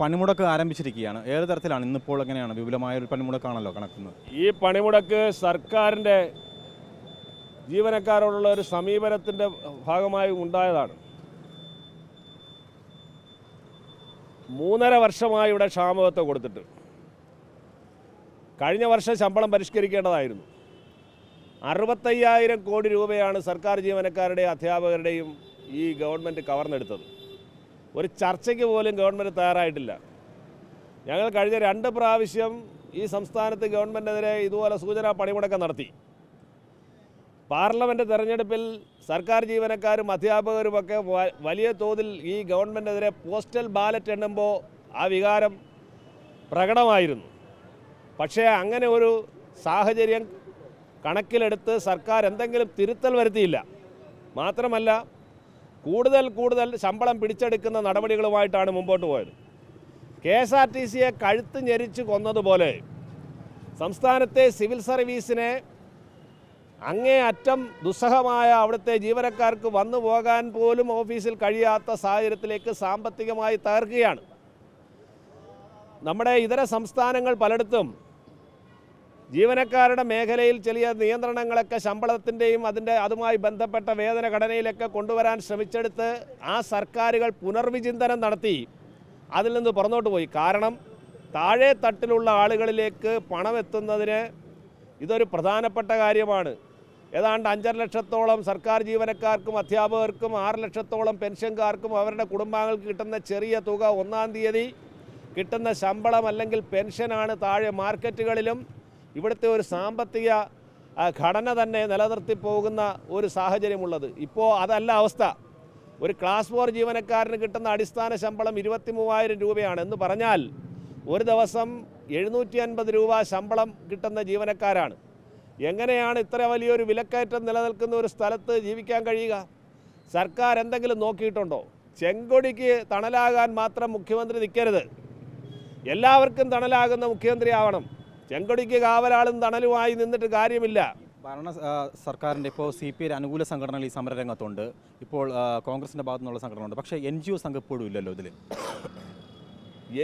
പണിമുടക്ക് ആരംഭിച്ചിരിക്കുകയാണ്. ഏത് തരത്തിലാണ് ഇന്നിപ്പോൾ എങ്ങനെയാണ്? വിപുലമായ ഒരു പണിമുടക്കാണല്ലോ കണക്കുന്നത്. ഈ പണിമുടക്ക് സർക്കാരിന്റെ ജീവനക്കാരോടുള്ള ഒരു സമീപനത്തിന്റെ ഭാഗമായി ഉണ്ടായതാണ്. മൂന്നര വർഷമായി ഇവിടെ ക്ഷാമകത്വം കൊടുത്തിട്ട്. കഴിഞ്ഞ വർഷം ശമ്പളം പരിഷ്കരിക്കേണ്ടതായിരുന്നു. അറുപത്തയ്യായിരം കോടി രൂപയാണ് സർക്കാർ ജീവനക്കാരുടെയും അധ്യാപകരുടെയും ഈ ഗവൺമെന്റ് കവർന്നെടുത്തത്. ഒരു ചർച്ചയ്ക്ക് പോലും ഗവൺമെന്റ് തയ്യാറായിട്ടില്ല. ഞങ്ങൾ കഴിഞ്ഞ രണ്ട് പ്രാവശ്യം ഈ സംസ്ഥാനത്ത് ഗവൺമെന്റിനെതിരെ ഇതുപോലെ സൂചനാ പണിമുടക്കം നടത്തി. പാർലമെന്റ് തെരഞ്ഞെടുപ്പിൽ സർക്കാർ ജീവനക്കാരും അധ്യാപകരുമൊക്കെ വലിയ തോതിൽ ഈ ഗവൺമെന്റിനെതിരെ പോസ്റ്റൽ ബാലറ്റ് എണ്ണുമ്പോൾ ആ വികാരം പ്രകടമായിരുന്നു. പക്ഷേ അങ്ങനെ ഒരു സാഹചര്യം കണക്കിലെടുത്ത് സർക്കാർ എന്തെങ്കിലും തിരുത്തൽ വരുത്തിയില്ല. മാത്രമല്ല കൂടുതൽ കൂടുതൽ ശമ്പളം പിടിച്ചെടുക്കുന്ന നടപടികളുമായിട്ടാണ് മുമ്പോട്ട് പോയത്. കെ എസ് ആർ ടി സിയെ കഴുത്ത് ഞെരിച്ച് കൊന്നതുപോലെ സംസ്ഥാനത്തെ സിവിൽ സർവീസിനെ അങ്ങേയറ്റം ദുസ്സഹമായ അവിടുത്തെ ജീവനക്കാർക്ക് വന്നു പോകാൻ പോലും ഓഫീസിൽ കഴിയാത്ത സാഹചര്യത്തിലേക്ക് സാമ്പത്തികമായി തകർക്കുകയാണ്. നമ്മുടെ ഇതര സംസ്ഥാനങ്ങൾ പലയിടത്തും ജീവനക്കാരുടെ മേഖലയിൽ ചെറിയ നിയന്ത്രണങ്ങളൊക്കെ ശമ്പളത്തിന്റെയും അതിന്റെ അതുമായി ബന്ധപ്പെട്ട വേതന ഘടനയിലൊക്കെ കൊണ്ടുവരാൻ ശ്രമിച്ചെടുത്ത് ആ സർക്കാരുകൾ പുനർവിചിന്തനം നടത്തി. അതിൽ നിന്ന് പുറന്നോട്ട് പോയി. കാരണം താഴെ തട്ടിലുള്ള ആളുകളിലേക്ക് പണം എത്തുന്നതിന് ഇതൊരു പ്രധാനപ്പെട്ട കാര്യമാണ്. ഏതാണ്ട് അഞ്ചര ലക്ഷത്തോളം സർക്കാർ ജീവനക്കാർക്കും അധ്യാപകർക്കും ആറ് ലക്ഷത്തോളം പെൻഷൻകാർക്കും അവരുടെ കുടുംബാംഗങ്ങൾക്ക് കിട്ടുന്ന ചെറിയ തുക ഒന്നാം തീയതി കിട്ടുന്ന ശമ്പളം അല്ലെങ്കിൽ പെൻഷനാണ് താഴെ മാർക്കറ്റുകളിലും ഇവിടുത്തെ ഒരു സാമ്പത്തിക ഘടന തന്നെ നിലനിർത്തി പോകുന്ന ഒരു സാഹചര്യമുള്ളത്. ഇപ്പോൾ അതല്ല അവസ്ഥ. ഒരു ക്ലാസ് ഫോർ ജീവനക്കാരന് കിട്ടുന്ന അടിസ്ഥാന ശമ്പളം ഇരുപത്തി മൂവായിരം രൂപയാണ്. എന്ന് പറഞ്ഞാൽ ഒരു ദിവസം എഴുന്നൂറ്റി അൻപത് രൂപ ശമ്പളം കിട്ടുന്ന ജീവനക്കാരാണ്. എങ്ങനെയാണ് ഇത്ര വലിയൊരു വിലക്കയറ്റം നിലനിൽക്കുന്ന ഒരു സ്ഥലത്ത് ജീവിക്കാൻ കഴിയുക? സർക്കാർ എന്തെങ്കിലും നോക്കിയിട്ടുണ്ടോ? ചെങ്കൊടിക്ക് തണലാകാൻ മാത്രം മുഖ്യമന്ത്രി നിൽക്കരുത്. എല്ലാവർക്കും തണലാകുന്ന മുഖ്യമന്ത്രി ആവണം. ചെങ്കൊടിക്ക് കാവലാളും തണലുമായി നിന്നിട്ട് കാര്യമില്ല. ഭരണ സർക്കാരിന്റെ ഇപ്പോൾ സി പി ഐ അനുകൂല സംഘടനകൾ ഈ സമരരംഗത്തുണ്ട്. ഇപ്പോൾ കോൺഗ്രസിന്റെ ഭാഗത്തു നിന്നുള്ള സംഘടനയുണ്ട് പക്ഷേ എൻ ജി ഒ സംഘം ഇപ്പോഴും ഇല്ലല്ലോ ഇതിൽ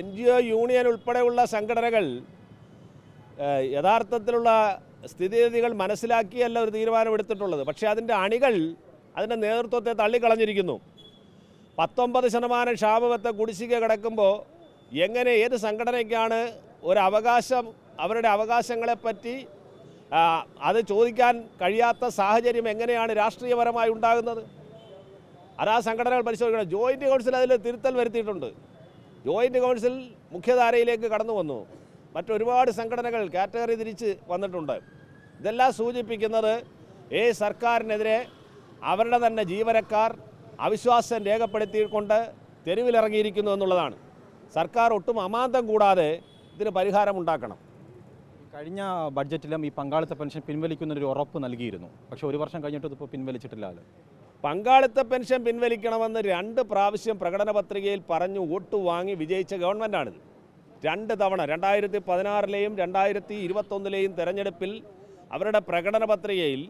എൻ ജി ഒ യൂണിയൻ ഉൾപ്പെടെയുള്ള സംഘടനകൾ യഥാർത്ഥത്തിലുള്ള സ്ഥിതിഗതികൾ മനസ്സിലാക്കിയല്ല ഒരു തീരുമാനമെടുത്തിട്ടുള്ളത് പക്ഷേ അതിന്റെ അണികൾ അതിന്റെ നേതൃത്വത്തെ തള്ളിക്കളഞ്ഞിരിക്കുന്നു. പത്തൊമ്പത് ശതമാനം ക്ഷാമബത്ത കുടിശ്ശിക കിടക്കുമ്പോൾ എങ്ങനെ ഏത് സംഘടനയ്ക്കാണ് ഒരു അവകാശം അവരുടെ അവകാശങ്ങളെപ്പറ്റി അത് ചോദിക്കാൻ കഴിയാത്ത സാഹചര്യം എങ്ങനെയാണ് രാഷ്ട്രീയപരമായി ഉണ്ടാകുന്നത്? അത് ആ സംഘടനകൾ പരിശോധിക്കണം. ജോയിന്റ് കൗൺസിൽ അതിൽ തിരുത്തൽ വരുത്തിയിട്ടുണ്ട്. ജോയിന്റ് കൗൺസിൽ മുഖ്യധാരയിലേക്ക് കടന്നു വന്നു. മറ്റൊരുപാട് സംഘടനകൾ കാറ്റഗറി തിരിച്ച് വന്നിട്ടുണ്ട്. ഇതെല്ലാം സൂചിപ്പിക്കുന്നത് ഈ സർക്കാരിനെതിരെ അവരുടെ തന്നെ ജീവനക്കാർ അവിശ്വാസം രേഖപ്പെടുത്തിക്കൊണ്ട് തെരുവിലിറങ്ങിയിരിക്കുന്നു എന്നുള്ളതാണ്. സർക്കാർ ഒട്ടും അമാന്തം കൂടാതെ ഇതിന് പരിഹാരമുണ്ടാക്കണം കഴിഞ്ഞ ബഡ്ജറ്റിലും ഈ പങ്കാളിത്ത പെൻഷൻ പിൻവലിക്കുന്നൊരു ഉറപ്പ് നൽകിയിരുന്നു. പക്ഷേ ഒരു വർഷം കഴിഞ്ഞിട്ട് ഇതിപ്പോൾ പിൻവലിച്ചിട്ടില്ല പങ്കാളിത്ത പെൻഷൻ പിൻവലിക്കണമെന്ന് രണ്ട് പ്രാവശ്യം പ്രകടന പത്രികയിൽ പറഞ്ഞു വോട്ട് വാങ്ങി വിജയിച്ച ഗവൺമെന്റാണിത് രണ്ട് തവണ രണ്ടായിരത്തി പതിനാറിലെയും രണ്ടായിരത്തി ഇരുപത്തൊന്നിലെയും തെരഞ്ഞെടുപ്പിൽ അവരുടെ പ്രകടന പത്രികയിൽ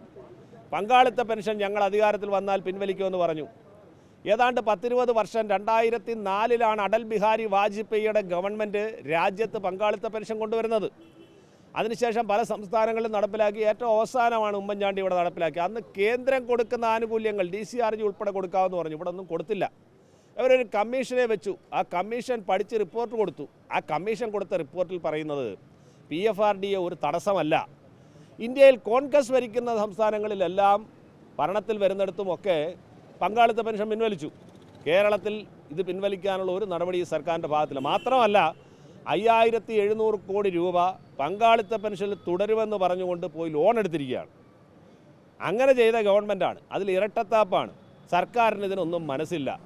പങ്കാളിത്ത പെൻഷൻ ഞങ്ങൾ അധികാരത്തിൽ വന്നാൽ പിൻവലിക്കുമെന്ന് പറഞ്ഞു. ഏതാണ്ട് പത്തിരുപത് വർഷം രണ്ടായിരത്തി നാലിലാണ് അടൽ ബിഹാരി വാജ്പേയിയുടെ ഗവൺമെന്റ് രാജ്യത്ത് പങ്കാളിത്ത പെൻഷൻ കൊണ്ടുവരുന്നത്. അതിനുശേഷം പല സംസ്ഥാനങ്ങളിലും നടപ്പിലാക്കി ഏറ്റവും അവസാനമാണ് ഉമ്മൻചാണ്ടി ഇവിടെ നടപ്പിലാക്കി. അന്ന് കേന്ദ്രം കൊടുക്കുന്ന ആനുകൂല്യങ്ങൾ ഡി സി ആർ ജി ഉൾപ്പെടെ കൊടുക്കാമെന്ന് പറഞ്ഞു. ഇവിടെ ഒന്നും കൊടുത്തില്ല. അവരൊരു കമ്മീഷനെ വെച്ചു. ആ കമ്മീഷൻ പഠിച്ച് റിപ്പോർട്ട് കൊടുത്തു. ആ കമ്മീഷൻ കൊടുത്ത റിപ്പോർട്ടിൽ പറയുന്നത് P F R D A ഒരു തടസ്സമല്ല. ഇന്ത്യയിൽ കോൺഗ്രസ് ഭരിക്കുന്ന സംസ്ഥാനങ്ങളിലെല്ലാം ഭരണത്തിൽ വരുന്നിടത്തുമൊക്കെ പങ്കാളിത്ത പെൻഷൻ പിൻവലിച്ചു. കേരളത്തിൽ ഇത് പിൻവലിക്കാനുള്ള ഒരു നടപടി സർക്കാരിന്റെ ഭാഗത്തില്ല. മാത്രമല്ല അയ്യായിരത്തി എഴുന്നൂറ് കോടി രൂപ പങ്കാളിത്ത പെൻഷനിൽ തുടരുമെന്ന് പറഞ്ഞുകൊണ്ട് പോയി ലോൺ എടുത്തിരിക്കുകയാണ്. അങ്ങനെ ചെയ്ത ഗവൺമെന്റാണ് അതിൽ ഇരട്ടത്താപ്പാണ്. സർക്കാരിന് ഇതിനൊന്നും മനസ്സില്ല.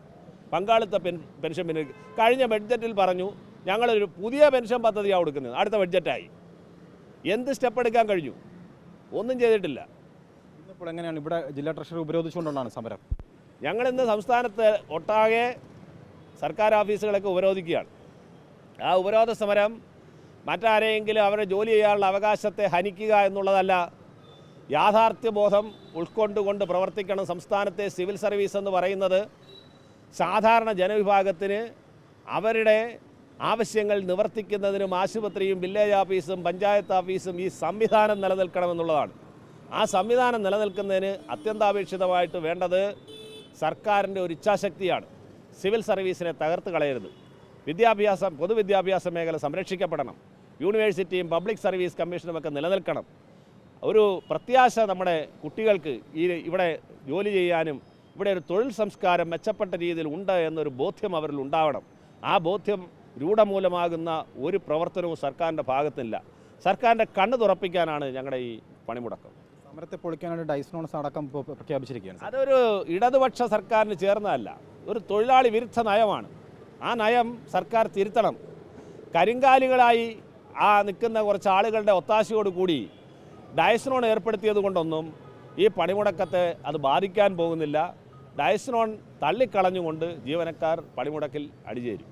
പങ്കാളിത്ത പെൻ പെൻഷൻ പിന്നെ കഴിഞ്ഞ ബഡ്ജറ്റിൽ പറഞ്ഞു ഞങ്ങളൊരു പുതിയ പെൻഷൻ പദ്ധതിയാണ് കൊടുക്കുന്നത്. അടുത്ത ബഡ്ജറ്റായി. എന്ത് സ്റ്റെപ്പ് എടുക്കാൻ കഴിഞ്ഞു? ഒന്നും ചെയ്തിട്ടില്ല. ഇപ്പോൾ എങ്ങനെയാണ്? ഇവിടെ ജില്ലാ ട്രഷറി ഉപരോധിച്ചുകൊണ്ടാണ് സമരം. ഞങ്ങളിന്ന് സംസ്ഥാനത്ത് ഒട്ടാകെ സർക്കാർ ഓഫീസുകളൊക്കെ ഉപരോധിക്കുകയാണ്. ആ ഉപരോധ സമരം മറ്റാരെയെങ്കിലും അവരെ ജോലി ചെയ്യാനുള്ള അവകാശത്തെ ഹനിക്കുക എന്നുള്ളതല്ല. യാഥാർത്ഥ്യബോധം ഉൾക്കൊണ്ടുകൊണ്ട് പ്രവർത്തിക്കണം സംസ്ഥാനത്തെ സിവിൽ സർവീസ് എന്ന് പറയുന്നത്. സാധാരണ ജനവിഭാഗത്തിന് അവരുടെ ആവശ്യങ്ങൾ നിവർത്തിക്കുന്നതിനും ആശുപത്രിയും വില്ലേജ് ഓഫീസും പഞ്ചായത്ത് ഓഫീസും ഈ സംവിധാനം നിലനിൽക്കണമെന്നുള്ളതാണ് ആ സംവിധാനം നിലനിൽക്കുന്നതിന് അത്യന്താപേക്ഷിതമായിട്ട് വേണ്ടത് സർക്കാരിന്റെ ഒരു ഇച്ഛാശക്തിയാണ്. സിവിൽ സർവീസിനെ തകർത്ത് കളയരുത്. വിദ്യാഭ്യാസം പൊതുവിദ്യാഭ്യാസ മേഖല സംരക്ഷിക്കപ്പെടണം. യൂണിവേഴ്സിറ്റിയും പബ്ലിക് സർവീസ് കമ്മീഷനും ഒക്കെ നിലനിൽക്കണം. ഒരു പ്രത്യാശ നമ്മുടെ കുട്ടികൾക്ക് ഈ ഇവിടെ ജോലി ചെയ്യാനും ഇവിടെ ഒരു തൊഴിൽ സംസ്കാരം മെച്ചപ്പെട്ട രീതിയിൽ ഉണ്ട് എന്നൊരു ബോധ്യം അവരിൽ ഉണ്ടാവണം. ആ ബോധ്യം രൂഢമൂലമാകുന്ന ഒരു പ്രവർത്തനവും സർക്കാരിന്റെ ഭാഗത്തില്ല. സർക്കാരിന്റെ കണ്ണ് തുറപ്പിക്കാനാണ് ഞങ്ങളുടെ ഈ പണിമുടക്കം. സമരത്തെ പൊളിക്കാനായിട്ട് ഡൈസ്നോൺസ് അടക്കം പ്രഖ്യാപിച്ചിരിക്കുകയാണ്. അതൊരു ഇടതുപക്ഷ സർക്കാരിന് ചേർന്നതല്ല. ഒരു തൊഴിലാളി വിരുദ്ധ നയമാണ്. ആ നയം സർക്കാർ തിരുത്തണം. കരിങ്കാലികളായി ആ നിൽക്കുന്ന കുറച്ച് ആളുകളുടെ ഒത്താശയോട് കൂടി ഡയസ്നോൺ ഏർപ്പെടുത്തിയത് കൊണ്ടൊന്നും ഈ പണിമുടക്കത്തെ അത് ബാധിക്കാൻ പോകുന്നില്ല. ഡയസ്നോൺ തള്ളിക്കളഞ്ഞുകൊണ്ട് ജീവനക്കാർ പണിമുടക്കിൽ അടിചേരും.